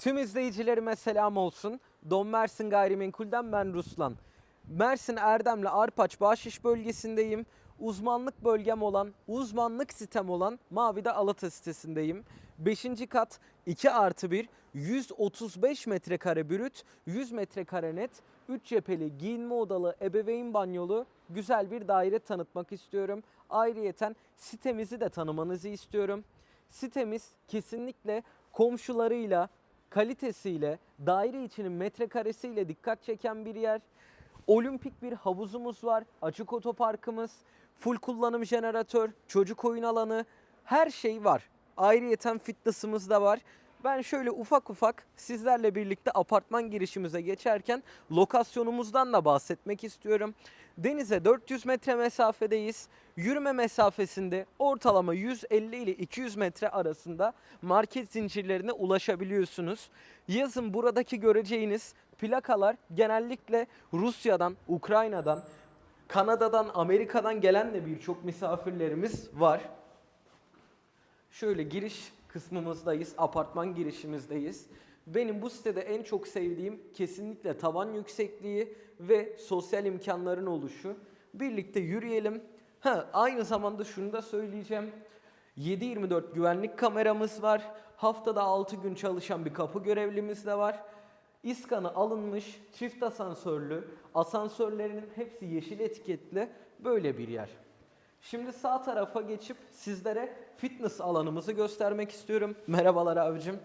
Tüm izleyicilerime selam olsun. Don Mersin Gayrimenkul'den ben Ruslan. Mersin Erdemli Arpaç Bahşiş bölgesindeyim. Uzmanlık bölgem olan, uzmanlık sitem olan Mavi'de Alata sitesindeyim. 5. kat 2 artı 1, 135 metrekare brüt, 100 metrekare net, 3 cepheli, giyinme odalı, ebeveyn banyolu güzel bir daire tanıtmak istiyorum. Ayrıyeten sitemizi de tanımanızı istiyorum. Sitemiz kesinlikle komşularıyla, kalitesiyle, daire içinin metrekaresiyle dikkat çeken bir yer. Olimpik bir havuzumuz var, açık otoparkımız, full kullanım jeneratör, çocuk oyun alanı, her şey var. Ayrıyeten fitness'ımız da var. Ben şöyle ufak ufak sizlerle birlikte apartman girişimize geçerken lokasyonumuzdan da bahsetmek istiyorum. Denize 400 metre mesafedeyiz. Yürüme mesafesinde ortalama 150 ile 200 metre arasında market zincirlerine ulaşabiliyorsunuz. Yazın buradaki göreceğiniz plakalar genellikle Rusya'dan, Ukrayna'dan, Kanada'dan, Amerika'dan gelen de birçok misafirlerimiz var. Şöyle giriş kısmımızdayız, apartman girişimizdeyiz. Benim bu sitede en çok sevdiğim kesinlikle tavan yüksekliği ve sosyal imkanların oluşu. Birlikte yürüyelim. Ha, aynı zamanda şunu da söyleyeceğim. 7-24 güvenlik kameramız var. Haftada 6 gün çalışan bir kapı görevlimiz de var. İskanı alınmış, çift asansörlü, asansörlerinin hepsi yeşil etiketli böyle bir yer. Şimdi sağ tarafa geçip sizlere fitness alanımızı göstermek istiyorum. Merhabalar abicim.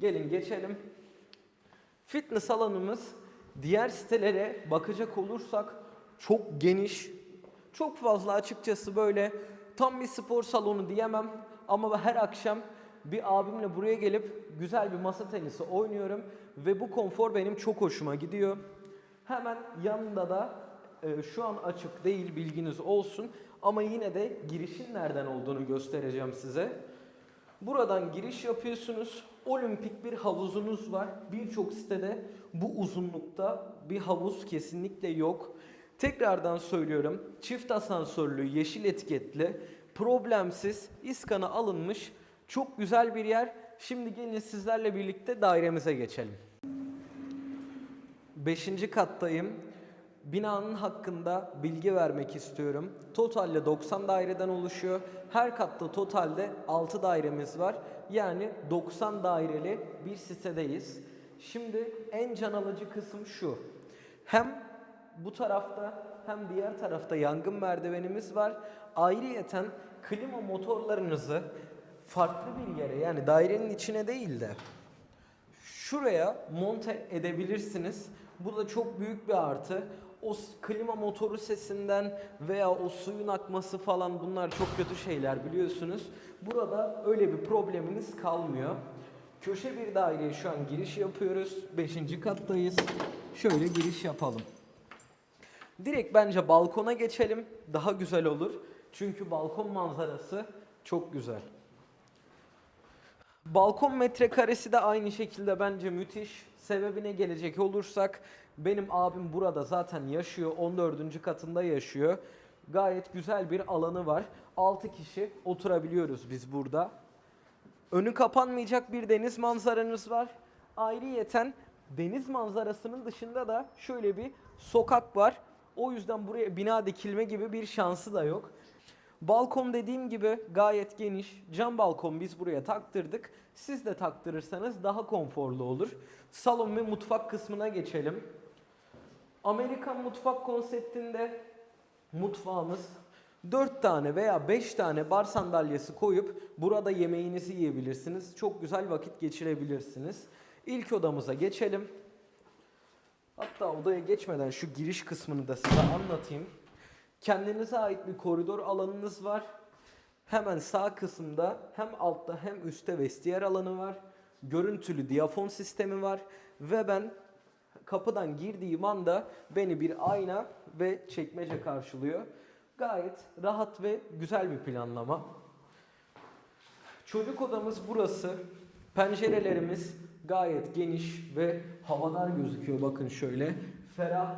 Gelin geçelim. Fitness alanımız diğer sitelere bakacak olursak çok geniş. Çok fazla açıkçası böyle tam bir spor salonu diyemem ama her akşam bir abimle buraya gelip güzel bir masa tenisi oynuyorum ve bu konfor benim çok hoşuma gidiyor. Hemen yanında da e, şu an açık değil bilginiz olsun ama yine de girişin nereden olduğunu göstereceğim size. Buradan giriş yapıyorsunuz. Olimpik bir havuzunuz var. Birçok sitede bu uzunlukta bir havuz kesinlikle yok. Tekrardan söylüyorum. Çift asansörlü, yeşil etiketli, problemsiz, iskanı alınmış çok güzel bir yer. Şimdi gelin sizlerle birlikte dairemize geçelim. Beşinci kattayım. Binanın hakkında bilgi vermek istiyorum. Totalde 90 daireden oluşuyor. Her katta totalde 6 dairemiz var. Yani 90 daireli bir sitedeyiz. Şimdi en can alıcı kısım şu. Hem bu tarafta hem diğer tarafta yangın merdivenimiz var. Ayrıyeten klima motorlarınızı farklı bir yere yani dairenin içine değil de şuraya monte edebilirsiniz. Bu da çok büyük bir artı. O klima motoru sesinden veya o suyun akması falan bunlar çok kötü şeyler biliyorsunuz. Burada öyle bir probleminiz kalmıyor. Köşe bir daireye şu an giriş yapıyoruz. Beşinci kattayız. Şöyle giriş yapalım. Direkt bence balkona geçelim. Daha güzel olur. Çünkü balkon manzarası çok güzel. Balkon metrekaresi de aynı şekilde bence müthiş. Sebebine gelecek olursak benim abim burada zaten yaşıyor. 14. katında yaşıyor. Gayet güzel bir alanı var. 6 kişi oturabiliyoruz biz burada. Önü kapanmayacak bir deniz manzaranız var. Ayrıyeten deniz manzarasının dışında da şöyle bir sokak var. O yüzden buraya bina dikilme gibi bir şansı da yok. Balkon dediğim gibi gayet geniş. Cam balkon biz buraya taktırdık. Siz de taktırırsanız daha konforlu olur. Salon ve mutfak kısmına geçelim. Amerikan mutfak konseptinde mutfağımız 4 tane veya 5 tane bar sandalyesi koyup burada yemeğinizi yiyebilirsiniz. Çok güzel vakit geçirebilirsiniz. İlk odamıza geçelim. Hatta odaya geçmeden şu giriş kısmını da size anlatayım. Kendinize ait bir koridor alanınız var. Hemen sağ kısımda hem altta hem üstte vestiyer alanı var. Görüntülü diyafon sistemi var ve ben kapıdan girdiğim anda beni bir ayna ve çekmece karşılıyor. Gayet rahat ve güzel bir planlama. Çocuk odamız burası. Pencerelerimiz gayet geniş ve havadar gözüküyor. Bakın şöyle ferah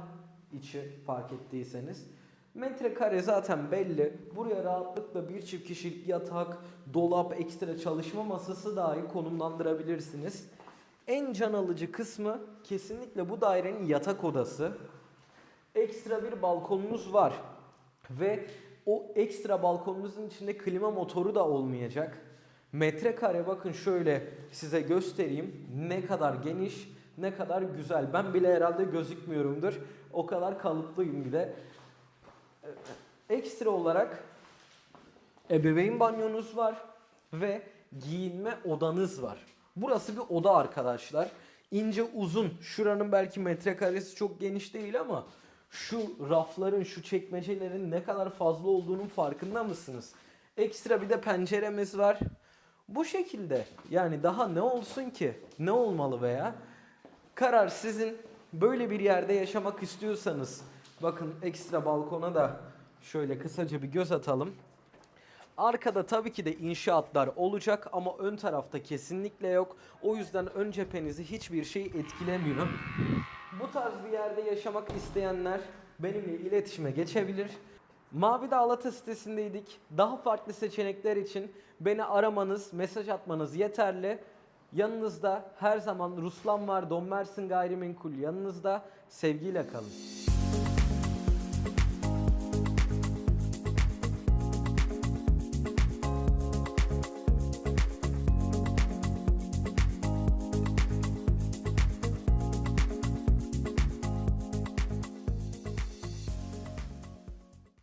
içi fark ettiyseniz. Metrekare zaten belli. Buraya rahatlıkla bir çift kişilik yatak, dolap, ekstra çalışma masası dahi konumlandırabilirsiniz. En can alıcı kısmı kesinlikle bu dairenin yatak odası. Ekstra bir balkonunuz var. Ve o ekstra balkonunuzun içinde klima motoru da olmayacak. Metrekare bakın şöyle size göstereyim. Ne kadar geniş, ne kadar güzel. Ben bile herhalde gözükmüyorumdur. O kadar kalıplıyım bir de. Ekstra olarak ebeveyn banyonuz var ve giyinme odanız var. Burası bir oda arkadaşlar. İnce uzun. Şuranın belki metrekaresi çok geniş değil ama şu rafların, şu çekmecelerin ne kadar fazla olduğunun farkında mısınız? Ekstra bir de penceremiz var. Bu şekilde. Yani daha ne olsun ki? Ne olmalı veya? Karar sizin. Böyle bir yerde yaşamak istiyorsanız bakın ekstra balkona da şöyle kısaca bir göz atalım. Arkada tabii ki de inşaatlar olacak ama ön tarafta kesinlikle yok. O yüzden ön cephenizi hiçbir şey etkilemiyor. Bu tarz bir yerde yaşamak isteyenler benimle iletişime geçebilir. Mavi Dağlata sitesindeydik. Daha farklı seçenekler için beni aramanız, mesaj atmanız yeterli. Yanınızda her zaman Ruslan var, Don Mersin Gayrimenkul yanınızda. Sevgiyle kalın.